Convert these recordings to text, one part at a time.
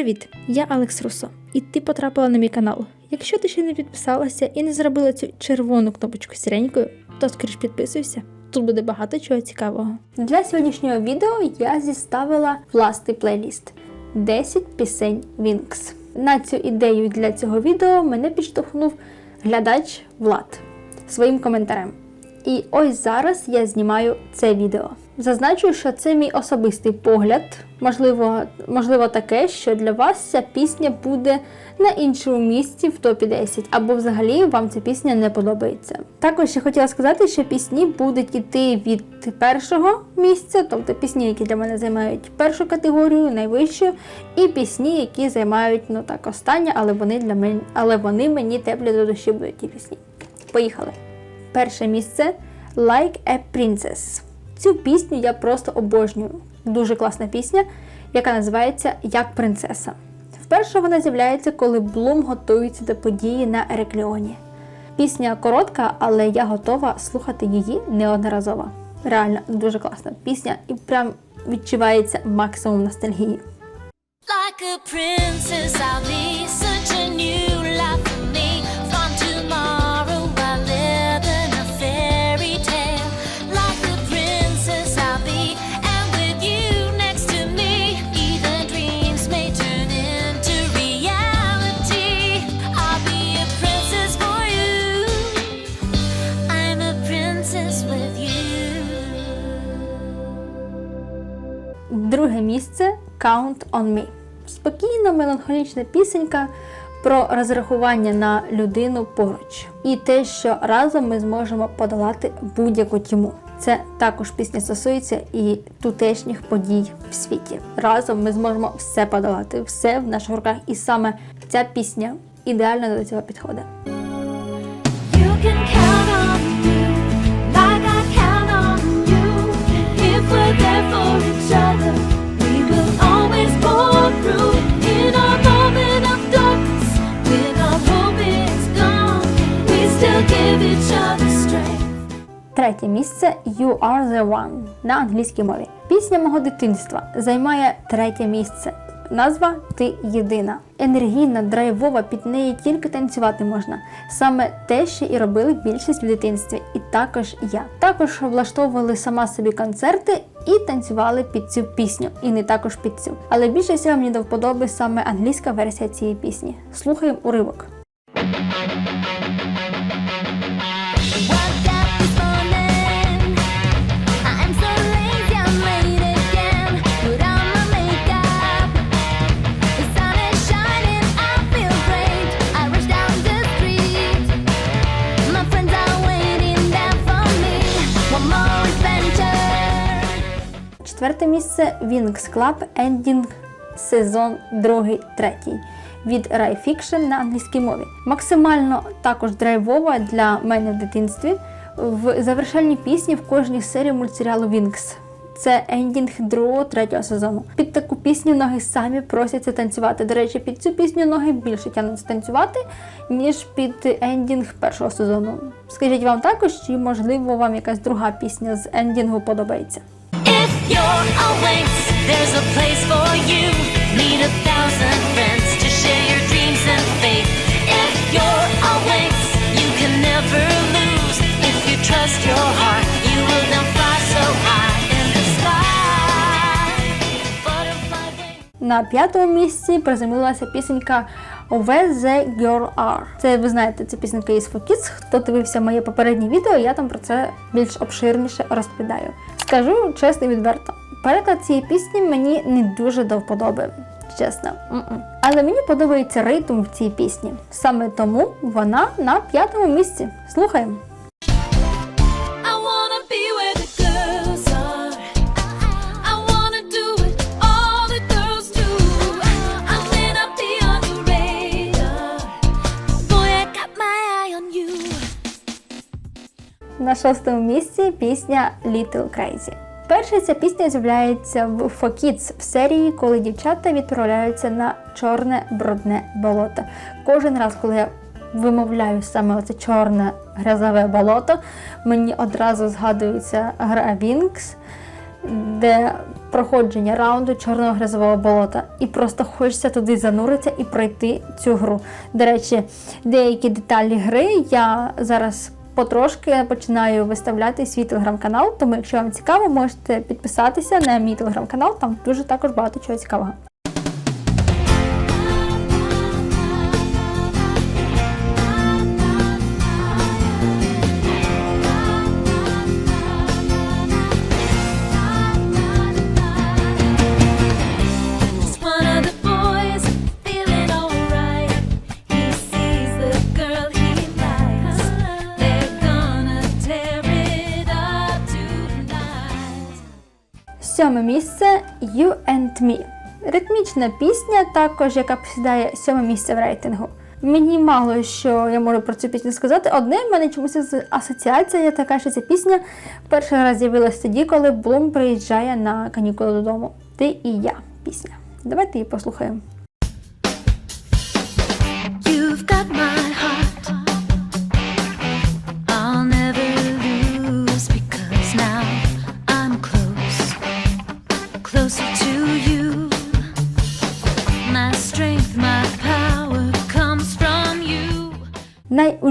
Привіт! Я Алекс Руссо, і ти потрапила на мій канал. Якщо ти ще не підписалася і не зробила цю червону кнопочку сіренькою, то скоріш підписуйся. Тут буде багато чого цікавого. Для сьогоднішнього відео я зіставила власний плейліст 10 пісень Вінкс. На цю ідею для цього відео мене підштовхнув глядач Влад своїм коментарем. І ось зараз я знімаю це відео. Зазначу, що це мій особистий погляд. Можливо, можливо, таке, що для вас ця пісня буде на іншому місці в топі 10, або взагалі вам ця пісня не подобається. Також я хотіла сказати, що пісні будуть іти від першого місця, тобто пісні, які для мене займають першу категорію, найвищу, і пісні, які займають ну так останнє, але вони для мене, але вони мені теплі до душі будуть ті пісні. Поїхали! Перше місце Like a Princess. Цю пісню я просто обожнюю. Дуже класна пісня, яка називається Як принцеса. Вперше вона з'являється, коли Блум готується до події на Ерекліоні. Пісня коротка, але я готова слухати її неодноразово. Реально дуже класна пісня і прям відчувається максимум ностальгії. Like a princess, I'll be Друге місце Count on Me. Спокійна, меланхолічна пісенька про розрахування на людину поруч. І те, що разом ми зможемо подолати будь-яку тьму. Це також пісня стосується і тутешніх подій в світі. Разом ми зможемо все подолати, все в наших руках. І саме ця пісня ідеально до цього підходить. You can count Третє місце You Are The One на англійській мові. Пісня мого дитинства займає третє місце. Назва Ти єдина. Енергійна, драйвова, під неї тільки танцювати можна. Саме те, що і робили більшість в дитинстві, і також я. Також влаштовували сама собі концерти і танцювали під цю пісню, і не також під цю. Але більше всього мені до вподоби саме англійська версія цієї пісні. Слухаємо уривок. Місце Wings Club Ending сезон 2-3 від Rai Fiction на англійській мові. Максимально також драйвова для мене в дитинстві. В завершальній пісні в кожній серії мультсеріалу Wings. Це ендінг другого третього сезону. Під таку пісню ноги самі просяться танцювати. До речі, під цю пісню ноги більше тягнуться танцювати, ніж під ендінг першого сезону. Скажіть вам також, чи можливо вам якась друга пісня з ендінгу подобається? You're awake, there's a place for you. Need a thousand friends to share your dreams and faith. If you're awake, you can never lose. If you trust your heart, you will then fly so high in the sky. На п'ятому місці приземлилася пісенька Where the Girl Are. Це ви знаєте, це пісенька із Kids. Хто дивився моє попереднє відео, я там про це більш обширніше розповідаю. Скажу чесно і відверто. Переклад цієї пісні мені не дуже до вподоби. Чесно, М-м. але мені подобається ритм в цій пісні. Саме тому вона на п'ятому місці. Слухаємо. На шостому місці пісня Little Crazy. Перша ця пісня з'являється в For в серії, коли дівчата відправляються на чорне брудне болото. Кожен раз, коли я вимовляю саме оце чорне грязове болото, мені одразу згадується гра Wings, де проходження раунду чорного грязового болота. і просто хочеться туди зануритися і пройти цю гру. До речі, деякі деталі гри я зараз потрошки починаю виставляти свій телеграм-канал, тому якщо вам цікаво, можете підписатися на мій телеграм-канал, там дуже також багато чого цікавого. Сьоме місце You and Me. Ритмічна пісня, також яка посідає сьоме місце в рейтингу. Мені мало що я можу про цю пісню сказати. Одне в мене чомусь асоціація така, що ця пісня перший раз з'явилася тоді, коли Блум приїжджає на канікули додому. Ти і я пісня. Давайте її послухаємо. You've got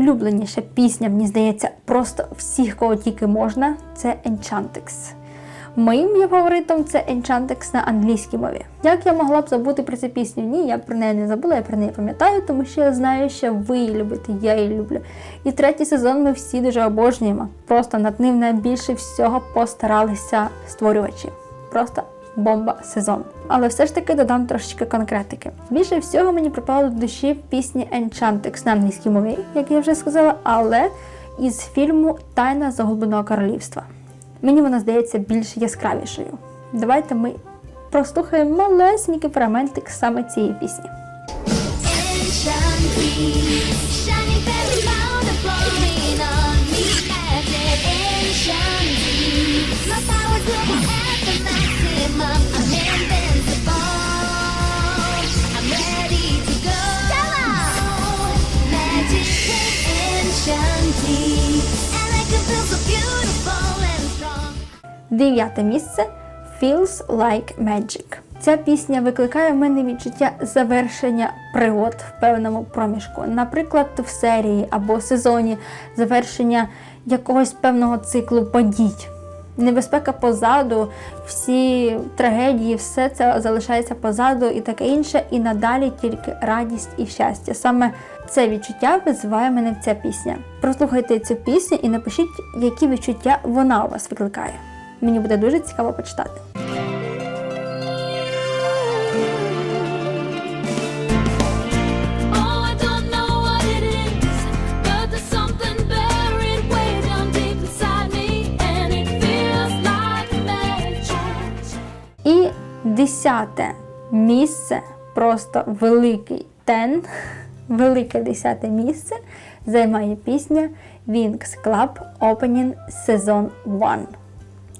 Найулюбленіша пісня, мені здається, просто всіх, кого тільки можна, це Enchantrix. Моїм є фаворитом це Enchantrix на англійській мові. Як я могла б забути про цю пісню? Ні, я про неї не забула, я про неї пам'ятаю, тому що я знаю, що ви її любите, я її люблю. І третій сезон ми всі дуже обожнюємо. Просто над ним найбільше всього постаралися створювачі. Просто бомба сезон. Але все ж таки додам трошечки конкретики. Більше всього мені припало до душі пісні Enchantrix на англійській мові, як я вже сказала, але із фільму Тайна загубленого королівства. Мені вона здається більш яскравішою. Давайте ми прослухаємо малесенький фрагментик саме цієї пісні. Дев'яте місце Feels Like Magic. Ця пісня викликає в мене відчуття завершення пригод в певному проміжку. Наприклад, в серії або сезоні завершення якогось певного циклу подій. Небезпека позаду, всі трагедії, все це залишається позаду і таке інше, і надалі тільки радість і щастя. Саме це відчуття визиває мене ця пісня. Прослухайте цю пісню і напишіть, які відчуття вона у вас викликає. Мені буде дуже цікаво почитати. Oh. І десяте місце, просто великий тен, велике десяте місце займає пісня Wings Club Opening Season 1.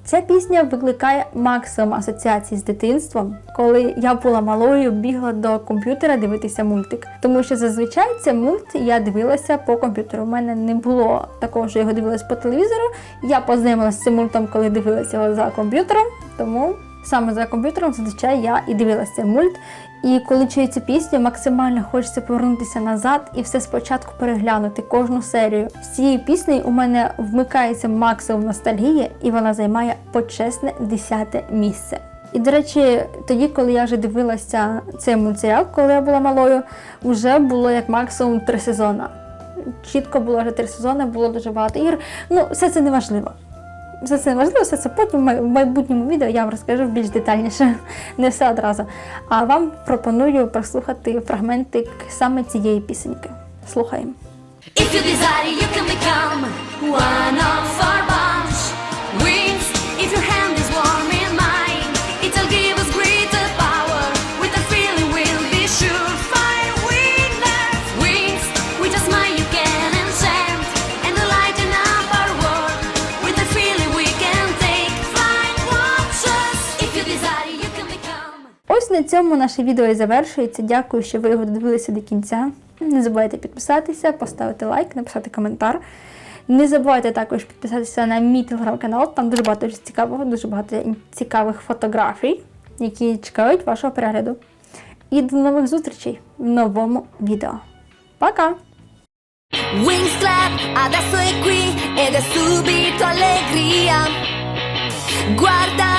Ця пісня викликає максимум асоціацій з дитинством, коли я була малою, бігла до комп'ютера дивитися мультик. Тому що зазвичай це мульт я дивилася по комп'ютеру. У мене не було такого, що його дивилася по телевізору. Я познайомилася з цим мультом, коли дивилася його за комп'ютером. Тому саме за комп'ютером зазвичай я і дивилася цей мульт. І коли чую цю пісню, максимально хочеться повернутися назад і все спочатку переглянути кожну серію. З цією піснею у мене вмикається максимум ностальгії, і вона займає почесне десяте місце. І до речі, тоді, коли я вже дивилася цей мультсеріал, коли я була малою, вже було як максимум три сезони. Чітко було вже три сезони, було дуже багато ігор. Ну, все це не важливо. Все це важливо, все це потім в майбутньому відео я вам розкажу більш детальніше, не все одразу. А вам пропоную прослухати фрагментик саме цієї пісеньки. Слухаємо. If you desire, you can become one of our на цьому наше відео і завершується. Дякую, що ви його додивилися до кінця. Не забувайте підписатися, поставити лайк, написати коментар. Не забувайте також підписатися на мій телеграм-канал, там дуже багато цікавого, дуже багато цікавих фотографій, які чекають вашого перегляду. і до нових зустрічей в новому відео. Пока! Wings adesso è qui ed è subito allegria. Guarda